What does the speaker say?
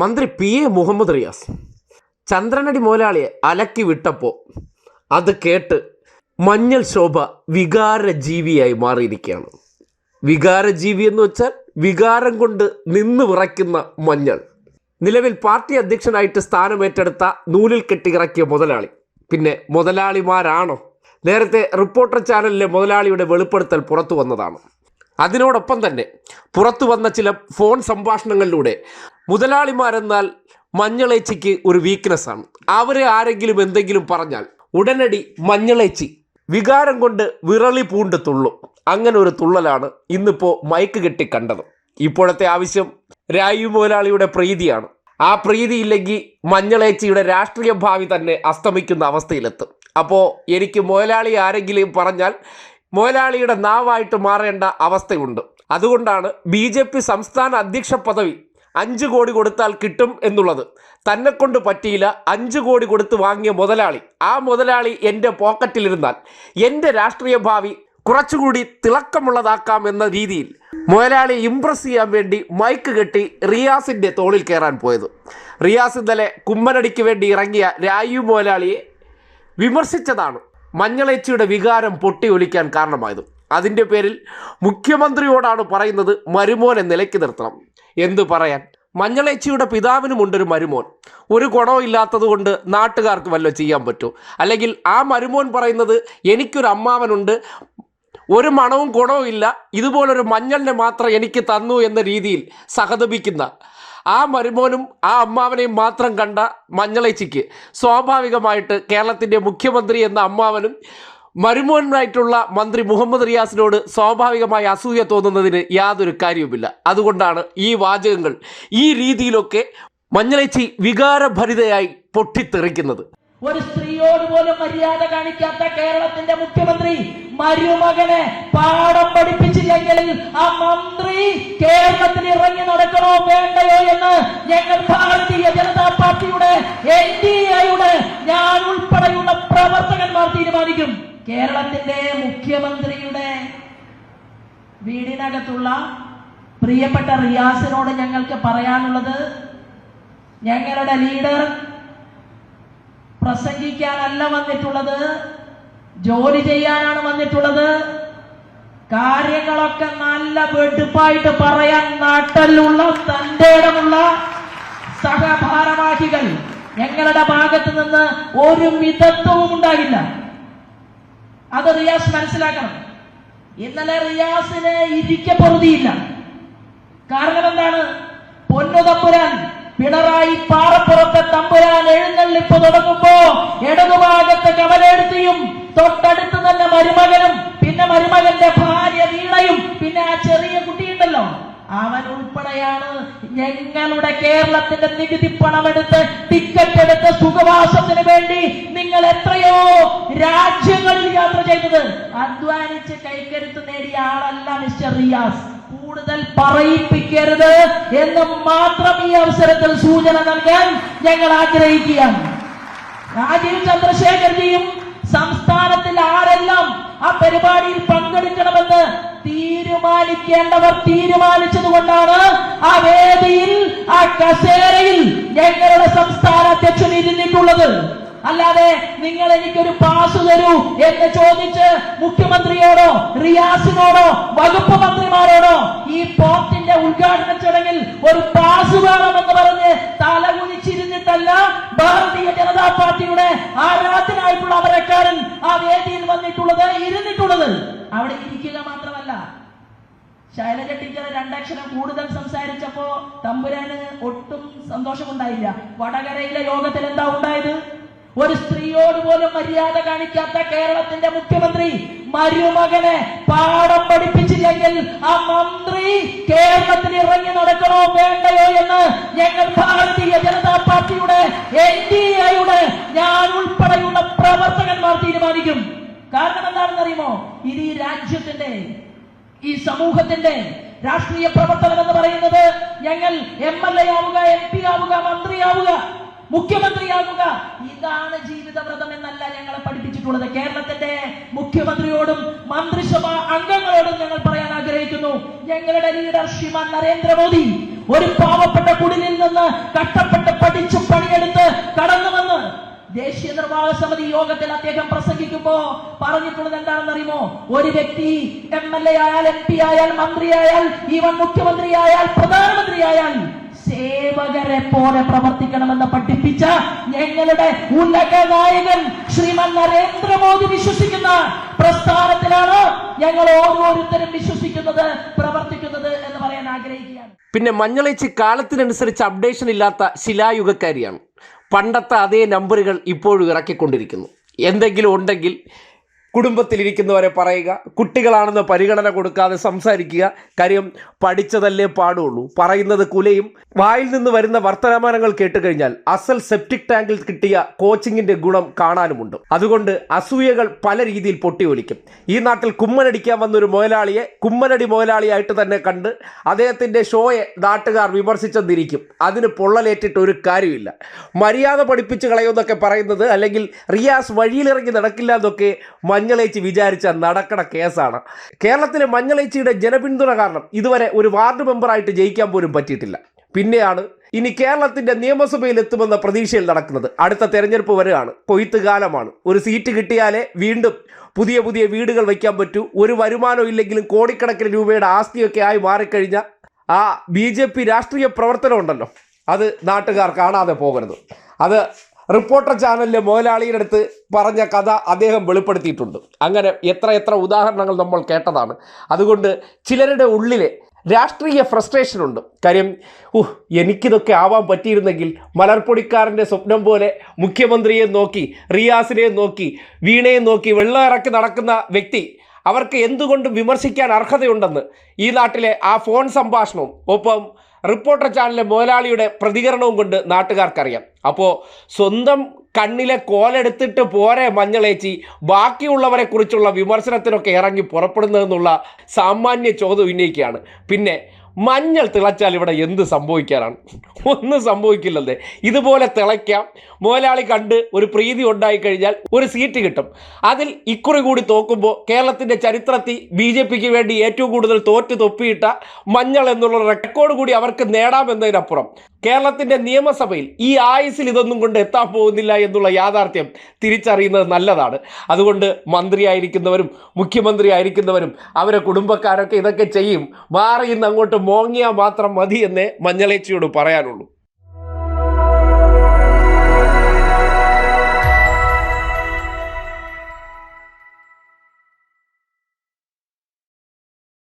മന്ത്രി P A Muhammad Riyas ചന്ദ്രനടി മുതലാളിയെ അലക്കി വിട്ടപ്പോൾ അത് കേട്ട് മഞ്ഞൾ ശോഭ വികാരജീവിയായി മാറിയിരിക്കുകയാണ്. വികാരജീവി എന്ന് വെച്ചാൽ വികാരം കൊണ്ട് നിന്ന് വിറയ്ക്കുന്ന മഞ്ഞൾ. നിലവിൽ പാർട്ടി അധ്യക്ഷനായിട്ട് സ്ഥാനമേറ്റെടുത്ത നൂലിൽ കെട്ടിയിറക്കിയ മുതലാളി. പിന്നെ മുതലാളിമാരാണോ? നേരത്തെ റിപ്പോർട്ടർ ചാനലിലെ മുതലാളിയുടെ വെളിപ്പെടുത്തൽ പുറത്തു വന്നതാണ്. അതിനോടൊപ്പം തന്നെ പുറത്തു വന്ന ചില ഫോൺ സംഭാഷണങ്ങളിലൂടെ മുതലാളിമാരെന്നാൽ മഞ്ഞളേച്ചിക്ക് ഒരു വീക്ക്നെസ് ആണ്. അവരെ ആരെങ്കിലും എന്തെങ്കിലും പറഞ്ഞാൽ ഉടനടി മഞ്ഞളേച്ചി വികാരം കൊണ്ട് വിറളി പൂണ്ട് തുള്ളും. അങ്ങനെ ഒരു തുള്ളലാണ് ഇന്നിപ്പോൾ മയക്ക് കെട്ടി കണ്ടത്. ഇപ്പോഴത്തെ ആവശ്യം രായു മുതലാളിയുടെ പ്രീതിയാണ്. ആ പ്രീതി ഇല്ലെങ്കിൽ മഞ്ഞളേച്ചിയുടെ രാഷ്ട്രീയ ഭാവി തന്നെ അസ്തമിക്കുന്ന അവസ്ഥയിലെത്തും. അപ്പോൾ എനിക്ക് മുതലാളി ആരെങ്കിലും പറഞ്ഞാൽ മുതലാളിയുടെ നാവായിട്ട് മാറേണ്ട അവസ്ഥയുണ്ട്. അതുകൊണ്ടാണ് ബി ജെ പി സംസ്ഥാന അധ്യക്ഷ പദവി അഞ്ച് കോടി കൊടുത്താൽ കിട്ടും എന്നുള്ളത്. തന്നെ കൊണ്ട് പറ്റിയില്ല. അഞ്ച് കോടി കൊടുത്ത് വാങ്ങിയ മുതലാളി. ആ മുതലാളി എന്റെ പോക്കറ്റിലിരുന്നാൽ എന്റെ രാഷ്ട്രീയ ഭാവി കുറച്ചുകൂടി തിളക്കമുള്ളതാക്കാം എന്ന രീതിയിൽ മുതലാളി ഇംപ്രസ് ചെയ്യാൻ വേണ്ടി മൈക്ക് കെട്ടി റിയാസിന്റെ തോളിൽ കയറാൻ പോയത്. റിയാസ് ഇന്നലെ കുമ്മനടിക്ക് വേണ്ടി ഇറങ്ങിയ രായു മുതലാളിയെ വിമർശിച്ചതാണ്. മഞ്ഞളേച്ചിയുടെ വികാരം പൊട്ടി ഒലിക്കാൻ കാരണമായത്. അതിന്റെ പേരിൽ മുഖ്യമന്ത്രിയോടാണ് പറയുന്നത് മരുമോനെ നിലയ്ക്ക് നിർത്തണം. എന്തു പറയാൻ? മഞ്ഞളേച്ചിയുടെ പിതാവിനുമുണ്ടൊരു മരുമോൻ. ഒരു ഗുണവും ഇല്ലാത്തത് കൊണ്ട് നാട്ടുകാർക്ക് വല്ലതും ചെയ്യാൻ പറ്റൂ. അല്ലെങ്കിൽ ആ മരുമോൻ പറയുന്നത് എനിക്കൊരു അമ്മാവനുണ്ട് ഒരു മണവും ഗുണവും ഇല്ല ഇതുപോലൊരു മഞ്ഞളിനെ മാത്രം എനിക്ക് തന്നു എന്ന രീതിയിൽ സഹതപിക്കുന്ന ആ മരുമോനും ആ അമ്മാവനെയും മാത്രം കണ്ട മഞ്ഞളേച്ചിക്ക് സ്വാഭാവികമായിട്ട് കേരളത്തിന്റെ മുഖ്യമന്ത്രി എന്ന അമ്മാവനും മരുമോനായിട്ടുള്ള മന്ത്രി മുഹമ്മദ് റിയാസിനോട് സ്വാഭാവികമായി അസൂയ തോന്നുന്നതിന് യാതൊരു കാര്യവുമില്ല. അതുകൊണ്ടാണ് ഈ വാചകങ്ങൾ ഈ രീതിയിലൊക്കെ മഞ്ഞളേച്ചി വികാരഭരിതയായി പൊട്ടിത്തെറിക്കുന്നത്. ഒരു സ്ത്രീയോട് പോലും മര്യാദ കാണിക്കാത്ത കേരളത്തിന്റെ മുഖ്യമന്ത്രി മരുമകനെ പാഠം പഠിപ്പിച്ചില്ലെങ്കിൽ ആ മന്ത്രി കേരളത്തിൽ ഇറങ്ങി നടക്കണോ വേണ്ടയോ എന്ന് ഞങ്ങൾ കേരളത്തിന്റെ മുഖ്യമന്ത്രിയുടെ വീടിനകത്തുള്ള പ്രിയപ്പെട്ട റിയാസിനോട് ഞങ്ങൾക്ക് പറയാനുള്ളത് ഞങ്ങളുടെ ലീഡർ പ്രസംഗിക്കാനല്ല വന്നിട്ടുള്ളത് ജോലി ചെയ്യാനാണ് വന്നിട്ടുള്ളത്. കാര്യങ്ങളൊക്കെ നല്ല വെടുപ്പായിട്ട് പറയാൻ നാട്ടിലുള്ള തന്റെ ഇടമുള്ള സഹഭാരവാഹികൾ ഞങ്ങളുടെ ഭാഗത്ത് നിന്ന് ഒരു മിതത്വവും ഉണ്ടാകില്ല. അത് റിയാസ് മനസ്സിലാക്കണം. ഇന്നലെ റിയാസിന് ഇരിക്കപ്പൊറുതിയില്ല കാരണം എന്താണ്? പൊന്നു തമ്പുരാൻ പിണറായി പാറപ്പുറത്തെ തമ്പുരാൻ എഴുന്നള്ളിപ്പ് തുടങ്ങുമ്പോ ഇടതുഭാഗത്ത് കവലെടുത്തിയും തൊട്ടടുത്ത് തന്നെ മരുമകനും പിന്നെ മരുമകന്റെ ഭാര്യ വീണയും പിന്നെ ആ ചെറിയ കുട്ടിയുണ്ടല്ലോ. അവൻ ഉൾപ്പെടെയാണ് ഞങ്ങളുടെ കേരളത്തിന്റെ നികുതി പണമെടുത്ത് ടിക്കറ്റ് എടുത്ത് സുഖവാസത്തിന് വേണ്ടി നിങ്ങൾ എത്രയോ രാജ്യങ്ങളിൽ യാത്ര ചെയ്തത്. അധ്വാനിച്ച് കൈക്കരുത്ത് നേടിയ ആളല്ല മിസ്റ്റർ റിയാസ്. കൂടുതൽ പറയിപ്പിക്കരുത് എന്ന് മാത്രം ഈ അവസരത്തിൽ സൂചന നൽകാൻ ഞങ്ങൾ ആഗ്രഹിക്കുകയാണ്. രാജീവ് ചന്ദ്രശേഖർജിയും സംസ്ഥാനത്തിൽ ആരെല്ലാം ആ പരിപാടിയിൽ പങ്കെടുക്കണമെന്ന് തീരുമാനിക്കേണ്ടവർ തീരുമാനിച്ചത് കൊണ്ടാണ് ആ വേദിയിൽ ആ കസേരയിൽ ഞങ്ങളുടെ സംസ്ഥാന അധ്യക്ഷൻ ഇരുന്നിട്ടുള്ളത്. അല്ലാതെ നിങ്ങൾ എനിക്കൊരു പാസ് തരൂ എന്ന് ചോദിച്ച് മുഖ്യമന്ത്രിയോടോ റിയാസിനോടോ വകുപ്പ് മന്ത്രിമാരോടോ ഈ പോർട്ടിന്റെ ഉദ്ഘാടന ചടങ്ങിൽ ഒരു പാസ് വേണമെന്ന് പറഞ്ഞ് തലകുനിച്ചിരുന്നിട്ടല്ല ഭാരതീയ ജനതാ പാർട്ടിയുടെ ആരാധനായിട്ടുള്ള അമരക്കാരൻ ആ വേദിയിൽ വന്നിട്ടുള്ളത് ഇരുന്നിട്ടുള്ളത്. അവിടെ ഇരിക്കുക മാത്രമല്ല. ശൈലജ ടീച്ചർ രണ്ടക്ഷരം കൂടുതൽ സംസാരിച്ചപ്പോ തമ്പുരാന് ഒട്ടും സന്തോഷമുണ്ടായില്ല. വടകരയിലെ യോഗത്തിൽ എന്താ ഉണ്ടായത്? ഒരു സ്ത്രീയോട് പോലും മര്യാദ കാണിക്കാത്ത കേരളത്തിന്റെ മുഖ്യമന്ത്രി മരുമകനെ പാഠം പഠിപ്പിച്ചില്ലെങ്കിൽ ആ മന്ത്രി കേരളത്തിൽ ഇറങ്ങി നടക്കണോ വേണ്ടയോ എന്ന് ഞങ്ങൾ ഭാരതീയ ജനതാ പാർട്ടിയുടെ എൻ ഡി എയുടെ ഞാൻ ഉൾപ്പെടെയുള്ള പ്രവർത്തകന്മാർ തീരുമാനിക്കും. കാരണം എന്താണെന്ന് അറിയുമോ ഇത് ഈ രാജ്യത്തിന്റെ ഈ സമൂഹത്തിന്റെ രാഷ്ട്രീയ പ്രവർത്തനം എന്ന് പറയുന്നത് ഞങ്ങൾ എം എൽ എ ആവുക എം പി ആവുക മന്ത്രിയാവുക മുഖ്യമന്ത്രിയാകുക. ഇതാണ് ജീവിതവ്രതം എന്നല്ല ഞങ്ങളെ പഠിപ്പിച്ചിട്ടുള്ളത്. കേരളത്തിന്റെ മുഖ്യമന്ത്രിയോടും മന്ത്രിസഭാ അംഗങ്ങളോടും ഞങ്ങൾ പറയാൻ ആഗ്രഹിക്കുന്നു. ഞങ്ങളുടെ ലീഡർ ശ്രീമാൻ നരേന്ദ്രമോദി ഒരു പാവപ്പെട്ട കുടിലിൽ നിന്ന് കഷ്ടപ്പെട്ട് ദേശീയ നിർവാഹക സമിതി യോഗത്തിൽ അദ്ദേഹം പ്രസംഗിക്കുമ്പോ പറഞ്ഞിട്ടുള്ളത് എന്താണെന്നറിയുമോ? ഒരു വ്യക്തി എം എൽ എ ആയാൽ എം പി ആയാൽ മന്ത്രിയായാൽ ഈവൻ മുഖ്യമന്ത്രിയായാൽ പ്രധാനമന്ത്രിയായാൽ സേവകരെ പോലെ പ്രവർത്തിക്കണമെന്ന് പഠിപ്പിച്ച ഞങ്ങളുടെ ഉന്നത നായകൻ ശ്രീമൻ നരേന്ദ്രമോദി വിശ്വസിക്കുന്ന പ്രസ്ഥാനത്തിലാണ് ഞങ്ങൾ ഓരോരുത്തരും വിശ്വസിക്കുന്നത് പ്രവർത്തിക്കുന്നത് എന്ന് പറയാൻ ആഗ്രഹിക്കുകയാണ്. പിന്നെ മഞ്ഞളേച്ചി കാലത്തിനനുസരിച്ച് അപ്ഡേഷൻ ഇല്ലാത്ത ശിലായുഗക്കാരിയാണ്. പണ്ടത്തെ അതേ നമ്പറുകൾ ഇപ്പോഴും ഇറക്കിക്കൊണ്ടിരിക്കുന്നു. എന്തെങ്കിലും ഉണ്ടെങ്കിൽ കുടുംബത്തിലിരിക്കുന്നവരെ പറയുക കുട്ടികളാണെന്ന് പരിഗണന കൊടുക്കാതെ സംസാരിക്കുക. കാര്യം പഠിച്ചതല്ലേ പാടുള്ളൂ. പറയുന്നത് കുലയും. വായിൽ നിന്ന് വരുന്ന വർത്തമാനങ്ങൾ കേട്ടുകഴിഞ്ഞാൽ അസൽ സെപ്റ്റിക് ടാങ്കിൽ കിട്ടിയ കോച്ചിങ്ങിന്റെ ഗുണം കാണാനുമുണ്ട്. അതുകൊണ്ട് അസൂയകൾ പല രീതിയിൽ പൊട്ടിയൊലിക്കും. ഈ നാട്ടിൽ കുമ്മനടിക്കാൻ വന്നൊരു മുതലാളിയെ കുമ്മനടി മുതലാളിയായിട്ട് തന്നെ കണ്ട് അദ്ദേഹത്തിന്റെ ഷോയെ നാട്ടുകാർ വിമർശിച്ചെന്നിരിക്കും. അതിന് പൊള്ളലേറ്റിട്ട് ഒരു കാര്യമില്ല. മര്യാദ പഠിപ്പിച്ച് കളയുമെന്നൊക്കെ പറയുന്നത് അല്ലെങ്കിൽ റിയാസ് വഴിയിലിറങ്ങി നടക്കില്ല എന്നൊക്കെ മഞ്ഞളേച്ചി വിചാരിച്ച നടക്കണ കേസാണ്. കേരളത്തിലെ മഞ്ഞളേച്ചിയുടെ ജനപിന്തുണ കാരണം ഇതുവരെ ഒരു വാർഡ് മെമ്പറായിട്ട് ജയിക്കാൻ പോലും പറ്റിയിട്ടില്ല. പിന്നെയാണ് ഇനി കേരളത്തിന്റെ നിയമസഭയിൽ എത്തുമെന്ന പ്രതീക്ഷയിൽ നടക്കുന്നത്. അടുത്ത തെരഞ്ഞെടുപ്പ് വരെയാണ്. കൊയ്ത്ത് കാലമാണ്. ഒരു സീറ്റ് കിട്ടിയാലേ വീണ്ടും പുതിയ പുതിയ വീടുകൾ വയ്ക്കാൻ പറ്റൂ. ഒരു വരുമാനം ഇല്ലെങ്കിലും കോടിക്കണക്കിന് രൂപയുടെ ആസ്തിയൊക്കെ ആയി മാറിക്കഴിഞ്ഞ ആ ബി രാഷ്ട്രീയ പ്രവർത്തനം ഉണ്ടല്ലോ. അത് നാട്ടുകാർ കാണാതെ പോകരുത്. അത് റിപ്പോർട്ടർ ചാനലിലെ മുതലാളിയുടെ അടുത്ത് പറഞ്ഞ കഥ അദ്ദേഹം വെളിപ്പെടുത്തിയിട്ടുണ്ട്. അങ്ങനെ എത്ര എത്ര ഉദാഹരണങ്ങൾ നമ്മൾ കേട്ടതാണ്. അതുകൊണ്ട് ചിലരുടെ ഉള്ളിലെ രാഷ്ട്രീയ ഫ്രസ്ട്രേഷൻ ഉണ്ട്. കാര്യം ഉഹ് എനിക്കിതൊക്കെ ആവാൻ പറ്റിയിരുന്നെങ്കിൽ മലർപ്പൊടിക്കാരന്റെ സ്വപ്നം പോലെ മുഖ്യമന്ത്രിയെ നോക്കി റിയാസിനെ നോക്കി വീണയെ നോക്കി വെള്ളം ഇറക്കി നടക്കുന്ന വ്യക്തി അവർക്ക് എന്തുകൊണ്ടും വിമർശിക്കാൻ അർഹതയുണ്ടെന്ന് ഈ നാട്ടിലെ ആ ഫോൺ സംഭാഷണവും ഒപ്പം റിപ്പോർട്ടർ ചാനലിലെ മുതലാളിയുടെ പ്രതികരണവും കൊണ്ട് നാട്ടുകാർക്കറിയാം. അപ്പോൾ സ്വന്തം കണ്ണിലെ കോലെടുത്തിട്ട് പോരെ മഞ്ഞളേച്ചി ബാക്കിയുള്ളവരെ കുറിച്ചുള്ള വിമർശനത്തിനൊക്കെ ഇറങ്ങി പുറപ്പെടുന്നതെന്നുള്ള സാമാന്യ ചോദ്യം ഉന്നയിക്കുകയാണ്. പിന്നെ മഞ്ഞൾ തിളച്ചാൽ ഇവിടെ എന്ത് സംഭവിക്കാനാണ്? ഒന്നും സംഭവിക്കില്ലല്ലേ. ഇതുപോലെ തിളയ്ക്കാം. മുതലാളി കണ്ട് ഒരു പ്രീതി ഉണ്ടായി കഴിഞ്ഞാൽ ഒരു സീറ്റ് കിട്ടും. അതിൽ ഇക്കുറി കൂടി തോക്കുമ്പോൾ കേരളത്തിന്റെ ചരിത്രത്തിൽ ബി ജെ പിക്ക് വേണ്ടി ഏറ്റവും കൂടുതൽ തോറ്റ് തൊപ്പിയിട്ട മഞ്ഞൾ എന്നുള്ള റെക്കോർഡ് കൂടി അവർക്ക് നേടാമെന്നതിനപ്പുറം കേരളത്തിന്റെ നിയമസഭയിൽ ഈ ആയുസിൽ ഇതൊന്നും കൊണ്ട് എത്താൻ പോകുന്നില്ല എന്നുള്ള യാഥാർത്ഥ്യം തിരിച്ചറിയുന്നത് നല്ലതാണ്. അതുകൊണ്ട് മന്ത്രിയായിരിക്കുന്നവരും മുഖ്യമന്ത്രി ആയിരിക്കുന്നവരും അവരെ കുടുംബക്കാരൊക്കെ ഇതൊക്കെ ചെയ്യും. മാറിയിന്ന് അങ്ങോട്ട് മോങ്ങിയാൽ മാത്രം മതി എന്നേ മഞ്ഞളേച്ചിയോട് പറയാനുള്ളൂ.